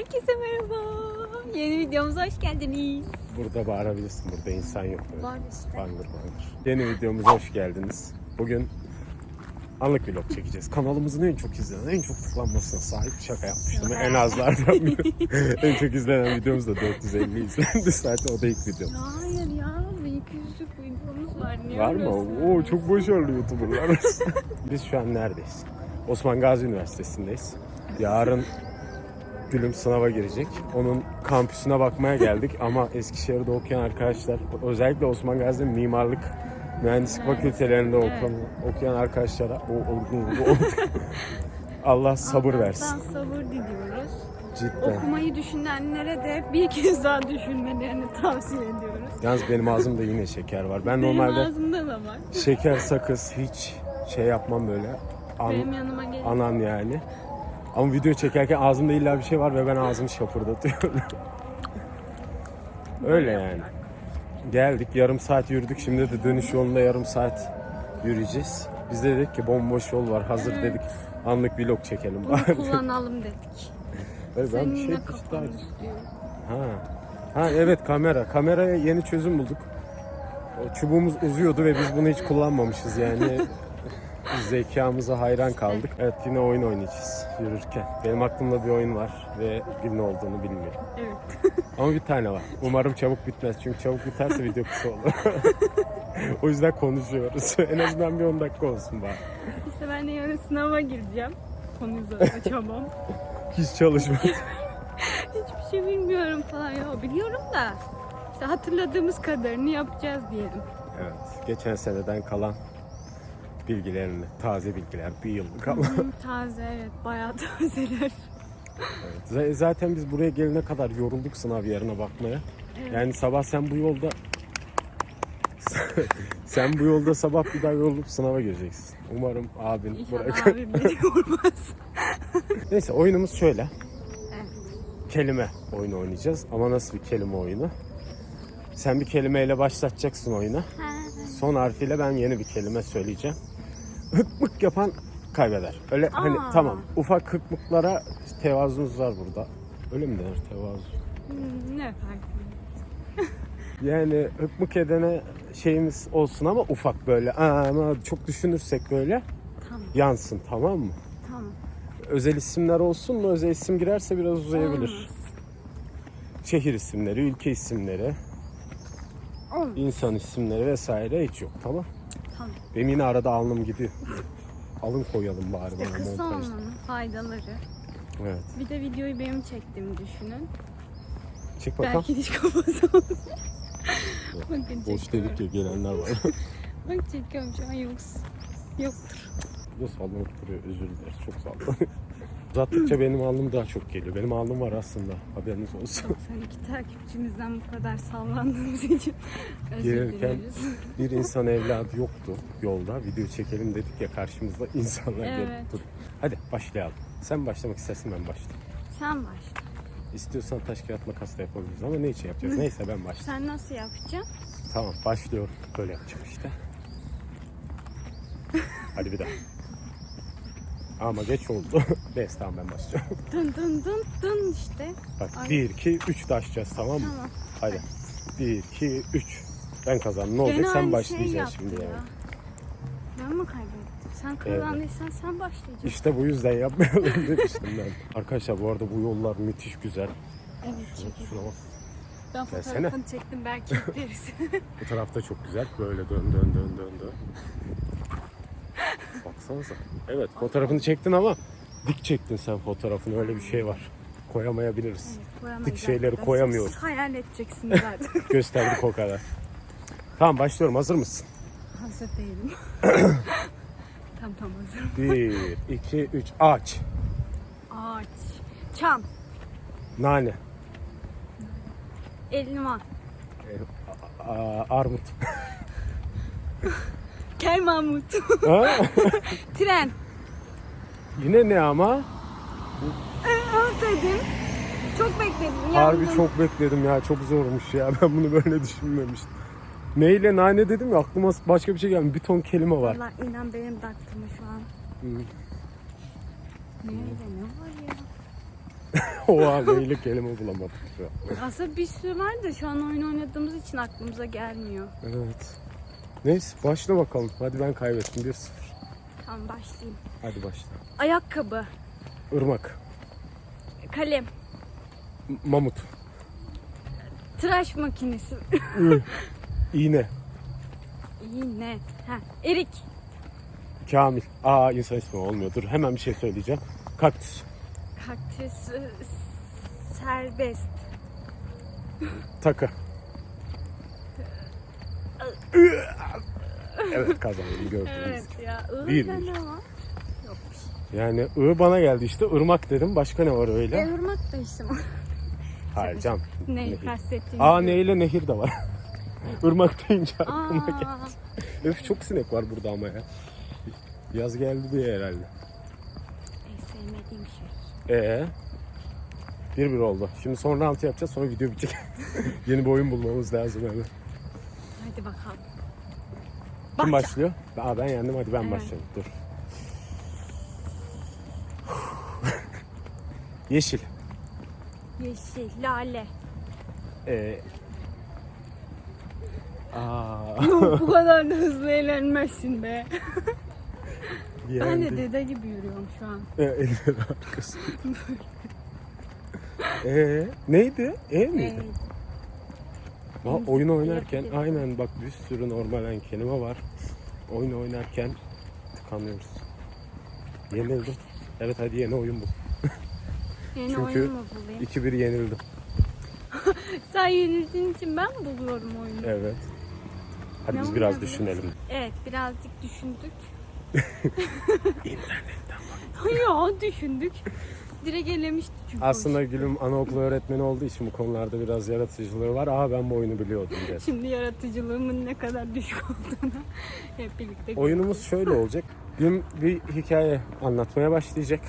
Herkese merhaba. Yeni videomuza hoş geldiniz. Burada bağırabilirsin. Burada insan yok. Böyle. Var işte. Bangır bangır. Yeni videomuza hoş geldiniz. Bugün anlık vlog çekeceğiz. Kanalımızın en çok izlenen, en çok tıklanmasına sahip şaka yapmıştım. en azlardan biri. en çok izlenen videomuz da 450 izlendi zaten. O da ilk video. Hayır ya. Bir 200'lük videomuz var. Niye Var mı? Oo çok başarılı YouTuber'lar. Biz şu an neredeyiz? Osman Gazi Üniversitesi'ndeyiz. Yarın Gülüm sınava girecek. Onun kampüsüne bakmaya geldik ama Eskişehir'de okuyan arkadaşlar, özellikle Osman Gazi mimarlık mühendislik fakültelerinde okuyan, okuyan arkadaşlara o, o- o- o- Allah sabır versin. Allah'tan sabır diliyoruz. Cidden. Okumayı düşünenlere de bir kez daha düşünmelerini tavsiye ediyoruz. Yalnız benim ağzımda yine şeker var. Ben Benim normalde ağzımda da var. şeker sakız hiç şey yapmam böyle. An- Benim yanıma gelin. anan yani. Ama video çekerken ağzımda illa bir şey var ve ben ağzımı şapırdatıyorum. Öyle yani. Geldik yarım saat yürüdük. Şimdi de dönüş yolunda yarım saat yürüyeceğiz. Biz de dedik ki bomboş yol var. Hazır Evet. dedik. Anlık vlog çekelim Bunu kullanalım dedik. Öyle ben bir şey. Ha. Ha evet kamera. Kameraya yeni çözüm bulduk. O çubuğumuz uzuyordu ve biz bunu hiç kullanmamışız yani. Zekamıza hayran kaldık. Evet yine oyun oynayacağız yürürken. Benim aklımda bir oyun var ve gün ne olduğunu bilmiyorum. Evet. Ama bir tane var. Umarım çabuk bitmez çünkü çabuk biterse video kısa olur. o yüzden konuşuyoruz. en azından bir 10 dakika olsun bari. İşte ben de yarın sınava gireceğim. Konuyu da açamam. Hiç çalışmadı. Hiçbir şey bilmiyorum falan. Ya biliyorum da işte hatırladığımız kadarını yapacağız diyelim. evet. Geçen seneden kalan bilgilerini, taze bilgiler, bir yıllık ama. Taze evet bayağı tazeler. Evet. Zaten biz buraya gelene kadar yorulduk sınav yerine bakmaya. Evet. Yani sabah sen bu yolda sen bu yolda sabah bir daha yorulup sınava gireceksin. Umarım abin İnşallah bırakır. abim beni vurmaz. Neyse oyunumuz şöyle. Evet. Kelime oyunu oynayacağız. Ama nasıl bir kelime oyunu? Sen bir kelimeyle başlatacaksın oyunu. Son harfiyle ben yeni bir kelime söyleyeceğim. Hık mık yapan kaybeder. Öyle hani Aa. tamam ufak hıkmıklara tevazunuz var burada. Öyle mi denir tevazu? Hmm, ne farkı? Yani hıkmık edene şeyimiz olsun ama ufak böyle. Aa, ama çok düşünürsek böyle Tamam yansın tamam mı? tamam. Özel isimler olsun mu? Özel isim girerse biraz uzayabilir. Olmaz. Şehir isimleri, ülke isimleri, Olmaz. insan isimleri vesaire hiç yok tamam. Tamam. Benim yine arada alnım gidiyor. Alın koyalım bari İşte bana kısa montajda. olmanın faydaları. Evet. Bir de videoyu benim çektiğimi düşünün. Çık bakalım. Belki hiç kafası. Bakın Boş çekiyorum. dedik ya gelenler var. Bak çekiyorum şu an yoksun. Yoktur. Bu sallanıp duruyor. Özür dileriz. Çok sallanıyor. Uzattıkça benim alnım daha çok geliyor. Benim alnım var aslında. Haberiniz olsun. Sen iki takipçimizden bu kadar sallandığımız için özür Gelirken dileriz. bir insan evladı yoktu yolda. Video çekelim dedik ya karşımızda insanlar Evet. gelip dur. Hadi başlayalım. Sen başlamak istersin ben başlayayım. Sen başla. İstiyorsan taş kağıt makas da yapabiliriz ama ne için yapacağız? Neyse ben başlayayım. Sen nasıl yapacaksın? Tamam başlıyorum. Böyle yapacağım işte. Hadi bir daha. Ama geç oldu. Neyse tamam ben başlayacağım. Dın dın dın dın işte. Bak Ay. 1, 2, 3 de açacağız tamam mı? Tamam. Hadi. 1, 2, 3. Ben kazandım. Ne olacak? Gene Sen aynı başlayacaksın şimdi yaptı yani. ya. Ben mi kaybettim? Sen kazandıysan sen başlayacaksın. İşte bu yüzden yapmayalım demiştim ben. Arkadaşlar bu arada bu yollar müthiş güzel. Evet çekelim. Şuna bak. Ben Gelsene. fotoğrafını çektim belki yükleriz. Bu tarafta çok güzel. Böyle dön dön dön dön dön. Baksanıza. Evet fotoğrafını çektin ama dik çektin sen fotoğrafını. Öyle bir şey var. Koyamayabiliriz. Evet, koyamayız Dik şeyleri arkadaşlar. koyamıyoruz. Siz hayal edeceksiniz artık. Gösterdik o kadar. Tamam başlıyorum. Hazır mısın? Hazır değilim. tam tam hazır. 1, 2, 3. Ağaç. Ağaç. Çam. Nane. Elma. A- a- armut. Kel Mahmut. Ha? Tren. Yine ne ama? Ah dedim. Çok bekledim. Harbi yandım. çok bekledim ya. Çok zormuş ya. Ben bunu böyle düşünmemiştim. Neyle nane dedim ya aklıma başka bir şey gelmedi. Bir ton kelime var. Valla inan benim de aklıma şu an. Hı. Nerede ne var ya? Oha neyle kelime bulamadık şu an. Aslında bir sürü var da şu an oyun oynadığımız için aklımıza gelmiyor. Evet. Neyse başla bakalım. Hadi ben kaybettim 1-0. Tamam başlayayım. Hadi başla. Ayakkabı, Irmak. kalem, M- Mamut. tıraş makinesi, İğne. iğne, ha, erik, Kamil. Aa insan ismi olmuyor. Dur hemen bir şey söyleyeceğim. Kaktüs. kaktüs, ı, serbest, Takı. Evet kazandım gördünüz. Evet ya. ne bir. var? Yokmuş. Yani ı bana geldi işte. Irmak dedim. Başka ne var E, öyle? ırmak da işte. Hayır cam. ne Nehir. kastettiğini. Aa biliyorum. neyle nehir de var. Irmak deyince aklıma geldi. Öf çok sinek var burada ama ya. Yaz geldi diye herhalde. en sevmediğim şey. Ee, bir bir oldu. Şimdi sonra altı yapacağız sonra video bitecek. Yeni bir oyun bulmamız lazım hemen. Hadi bakalım. Kim Bahçe. başlıyor? Aa ben yendim hadi ben Evet. başlayayım. Dur. Yeşil. Yeşil, lale. Ee, aa, Bu kadar da hızlı eğlenmezsin be. Ben de yendim. dede gibi yürüyorum şu an. Ee, eller arkası. Ee, neydi? E miydi? Ee, Ha, oyun oynarken Yapabilirim. aynen bak bir sürü normalen kelime var. Oyun oynarken tıkanıyoruz. Yenildim. Evet hadi yeni oyun bul. yeni Çünkü oyun mu bulayım? 2-1 yenildim. Sen yenildiğin için ben mi buluyorum oyunu? Evet, Evet. Hadi Ne biz biraz düşünelim. birazcık düşündük. İnternetten bak. ya düşündük. Elemiştik çünkü. Aslında Gülüm anaokulu öğretmeni olduğu için bu konularda biraz yaratıcılığı var. Aa ben bu oyunu biliyordum diye. Şimdi yaratıcılığımın ne kadar düşük olduğunu hep birlikte Oyunumuz şöyle olacak. Gülüm bir hikaye anlatmaya başlayacak.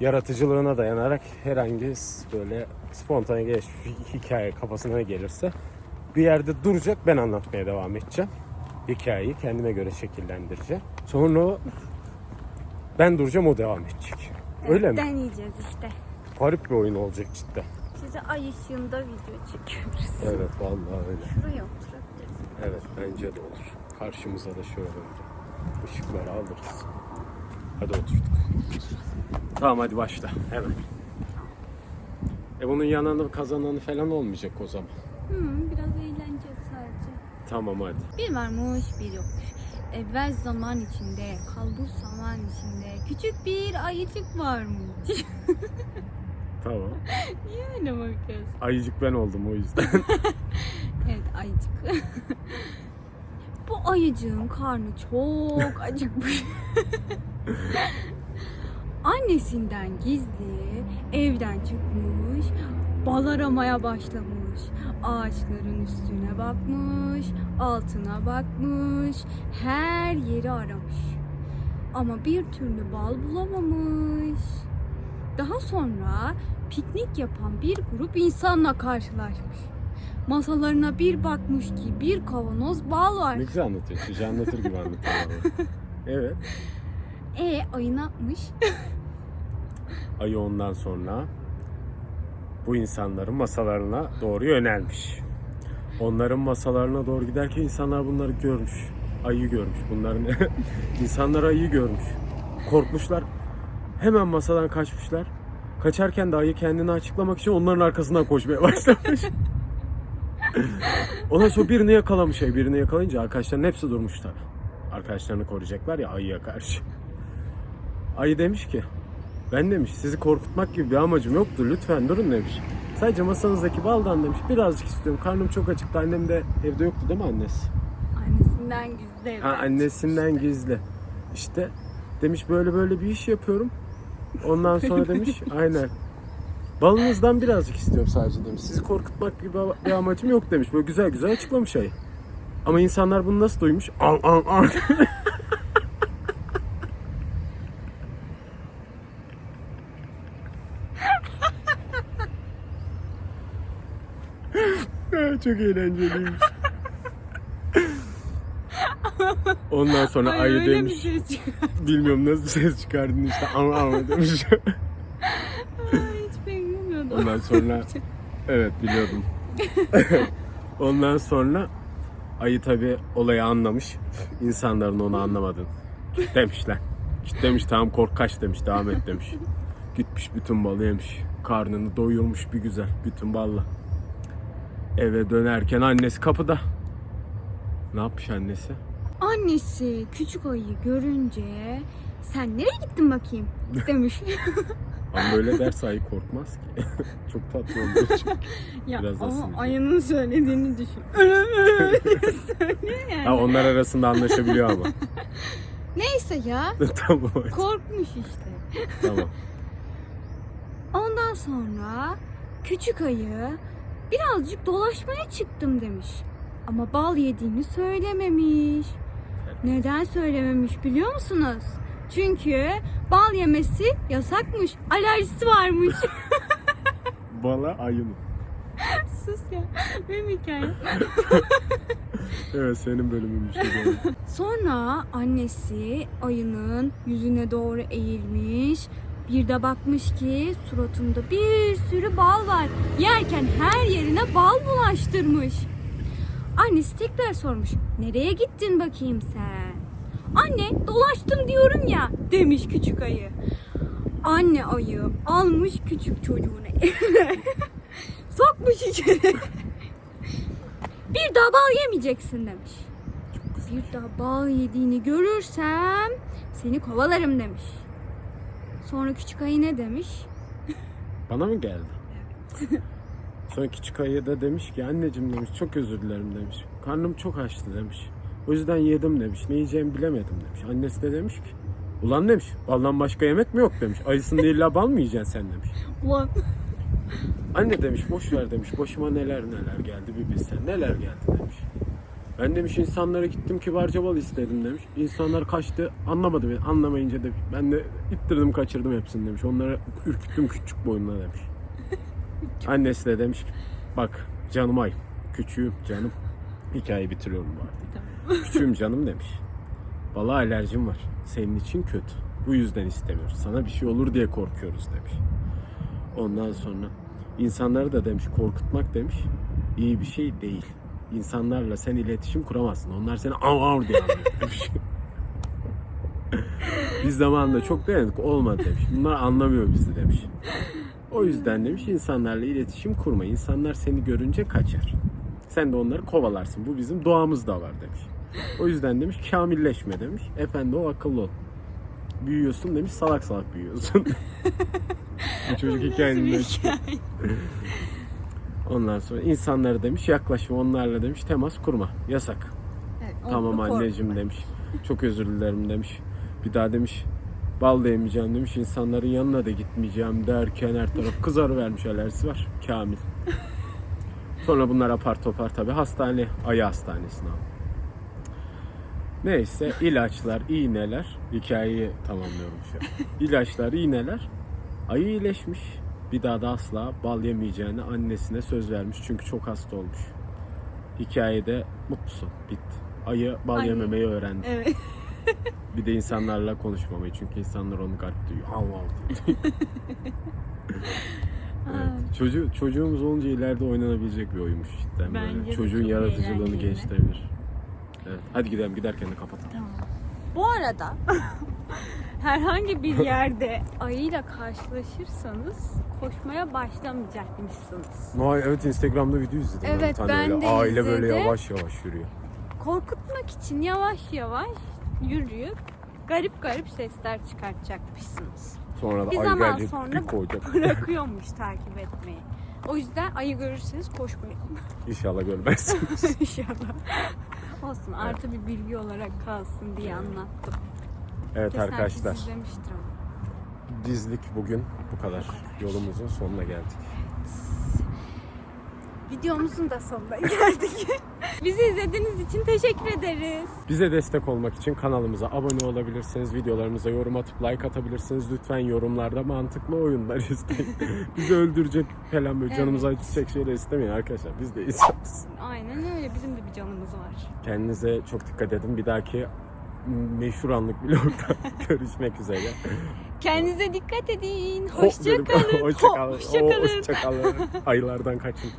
Yaratıcılığına dayanarak herhangi böyle spontane gelişmiş bir hikaye kafasına ne gelirse bir yerde duracak ben anlatmaya devam edeceğim. Hikayeyi kendime göre şekillendireceğim. Sonra ben duracağım o devam edecek. Öyle mi? Deneyeceğiz işte. Garip bir oyun olacak cidden. Size ay ışığında video çekiyoruz. Evet vallahi öyle. Şuraya oturabiliriz. Evet bence de olur. Karşımıza da şöyle bir ışıkları alırız. Hadi oturduk. Tamam hadi başla hemen. E bunun yanında kazananı falan olmayacak o zaman. Hı, biraz eğleneceğiz sadece. Tamam hadi. Bir varmış bir yokmuş. Evvel zaman içinde, kalbur zaman içinde küçük bir ayıcık varmış. Tamam. Niye öyle bakıyorsun? Ayıcık ben oldum o yüzden. Evet ayıcık. Bu ayıcığın karnı çok acıkmış. Annesinden gizli evden çıkmış, bal aramaya başlamış. Ağaçların üstüne bakmış, altına bakmış, her yeri aramış. Ama bir türlü bal bulamamış. Daha sonra piknik yapan bir grup insanla karşılaşmış. Masalarına bir bakmış ki bir kavanoz bal var. ne güzel anlatıyor. Çocuğu anlatır gibi anlatıyor. Evet. E ayı ne yapmış? Ayı ondan sonra bu insanların masalarına doğru yönelmiş. Onların masalarına doğru giderken insanlar bunları görmüş. Ayı görmüş. Bunların insanlar ayıyı görmüş. Korkmuşlar. Hemen masadan kaçmışlar. Kaçarken de ayı kendini açıklamak için onların arkasından koşmaya başlamış. Ondan sonra birini yakalamış ayı. Birini yakalayınca arkadaşların hepsi durmuş tabii. Arkadaşlarını koruyacaklar ya ayıya karşı. Ayı demiş ki ben demiş sizi korkutmak gibi bir amacım yoktu lütfen durun demiş. Sadece masanızdaki baldan demiş birazcık istiyorum. Karnım çok acıktı. Annem de evde yoktu değil mi annesi? Annesinden gizli evden Ha annesinden çıkmıştı. gizli. İşte demiş böyle böyle bir iş yapıyorum. Ondan sonra demiş aynen. Balınızdan birazcık istiyorum sadece demiş. Sizi korkutmak gibi bir amacım yok demiş. Böyle güzel güzel açıklamış ayı. Ama insanlar bunu nasıl duymuş? An an an. Çok eğlenceliymiş. Ondan sonra Ay, ayı öyle bir demiş. şey çıkar. Bilmiyorum nasıl ses çıkardın işte ama ama demiş. Ay, Hiç Ondan sonra evet biliyordum. Ondan sonra ayı tabi olayı anlamış. İnsanların onu anlamadığını. Demişler. Demiş tamam kork kaç demiş devam et demiş. Gitmiş bütün balı yemiş. Karnını doyurmuş bir güzel bütün balla. Eve dönerken annesi kapıda. Ne yapmış annesi? Annesi küçük ayıyı görünce sen nereye gittin bakayım demiş. Ama böyle derse ayı korkmaz ki. Çok tatlı olduğu için. ya Biraz ama sinirli. ayının söylediğini düşün. Söylüyor yani. Ha, onlar arasında anlaşabiliyor ama. Neyse ya tamam. korkmuş işte. tamam. Ondan sonra küçük ayı birazcık dolaşmaya çıktım demiş. Ama bal yediğini söylememiş. Neden söylememiş biliyor musunuz? Çünkü bal yemesi yasakmış. Alerjisi varmış. Bala ayı mı? Sus ya. Benim hikayem. Evet senin bölümünmüş. bu. Sonra annesi ayının yüzüne doğru eğilmiş. Bir de bakmış ki suratında bir sürü bal var. Yerken her yerine bal bulaştırmış. Annesi tekrar sormuş. Nereye gittin bakayım sen? Anne dolaştım diyorum ya demiş küçük ayı. Anne ayı almış küçük çocuğunu eline. Sokmuş içeri. Bir daha bal yemeyeceksin demiş. Bir daha bal yediğini görürsem seni kovalarım demiş. Sonra küçük ayı ne demiş? Bana mı geldi? Sonra küçük ayı da demiş ki anneciğim demiş çok özür dilerim demiş. Karnım çok açtı demiş. O yüzden yedim demiş. Ne yiyeceğimi bilemedim demiş. Annesi de demiş ki ulan demiş baldan başka yemek mi yok demiş. Ayısında illa bal mı yiyeceksin sen demiş. Ulan Anne demiş boş ver demiş. Başıma neler neler geldi bir bilsen. Neler geldi demiş. Ben demiş insanlara gittim kibarca bal istedim demiş. İnsanlar kaçtı anlamadı beni. Anlamayınca demiş. Ben de ittirdim kaçırdım hepsini demiş. Onları ürküttüm küçük boyunla demiş. Annesi de demiş ki bak canım ay küçüğüm canım. Hikayeyi bitiriyorum bu arada. Küçüğüm canım demiş. Bala alerjim var. Senin için kötü. Bu yüzden istemiyoruz. Sana bir şey olur diye korkuyoruz demiş. Ondan sonra insanları da demiş korkutmak demiş iyi bir şey değil. İnsanlarla sen iletişim kuramazsın. Onlar seni av av diye anlıyor demiş. Biz zamanında çok denedik olmadı demiş. Bunlar anlamıyor bizi demiş. O yüzden demiş insanlarla iletişim kurma. İnsanlar seni görünce kaçar. Sen de onları kovalarsın. Bu bizim doğamızda var demiş. O yüzden demiş kamilleşme demiş. Efendi ol akıllı ol. Büyüyorsun demiş salak salak büyüyorsun. Bu çocuk hikayenin Ondan sonra insanları demiş yaklaşma onlarla demiş temas kurma. Yasak. Evet, Tamam korkma. anneciğim demiş. Çok özür dilerim demiş. Bir daha demiş bal da yemeyeceğim demiş. İnsanların yanına da gitmeyeceğim derken her taraf kızarıvermiş alerjisi var. Kamil. Sonra bunlar apar topar tabi hastane, ayı hastanesine aldı. Neyse ilaçlar, iğneler, hikayeyi tamamlıyorum şu an. İlaçlar, iğneler, ayı iyileşmiş. Bir daha da asla bal yemeyeceğini annesine söz vermiş çünkü çok hasta olmuş. Hikayede mutlusun, bitti. Ayı bal Ayı. yememeyi öğrendi. Evet. Bir de insanlarla konuşmamayı çünkü insanlar onu garip duyuyor. Hav hav diyor. evet. Çocuğu, çocuğumuz olunca ileride oynanabilecek bir oyunmuş cidden Bence böyle. de Çocuğun çok yaratıcılığını eğlenceli. Evet. Hadi gidelim giderken de kapatalım. Tamam. Bu arada herhangi bir yerde ayıyla karşılaşırsanız koşmaya başlamayacakmışsınız. Vay evet Instagram'da video izledim. ben bir Evet, tane ben öyle. de Aile böyle izledim. yavaş yavaş yürüyor. Korkutmak için yavaş yavaş yürüyüp garip garip sesler çıkartacakmışsınız. Sonra da Bir ay zaman gelecek sonra koyacak. Bırakıyormuş takip etmeyi. O yüzden ayı görürseniz koşmayın. İnşallah görmezsiniz. İnşallah. Olsun artı bir bilgi olarak kalsın diye anlattım. evet Kesin arkadaşlar dizlik bugün bu kadar. Yolumuzun sonuna geldik. Videomuzun da sonuna geldik. Bizi izlediğiniz için teşekkür ederiz. Bize destek olmak için kanalımıza abone olabilirsiniz. Videolarımıza yorum atıp like atabilirsiniz. Lütfen yorumlarda mantıklı oyunlar isteyin. Bizi öldürecek falan böyle canımızı Evet. acıtacak şeyler istemeyin arkadaşlar. Biz de insanız. Aynen öyle. Bizim de bir canımız var. Kendinize çok dikkat edin. Bir dahaki meşhur anlık vlogda görüşmek üzere. Kendinize dikkat edin. Ho- Hoşça kalın. Hoşça kalın. Hoşça kalın. Hoşça kalın. Ayılardan kaçın.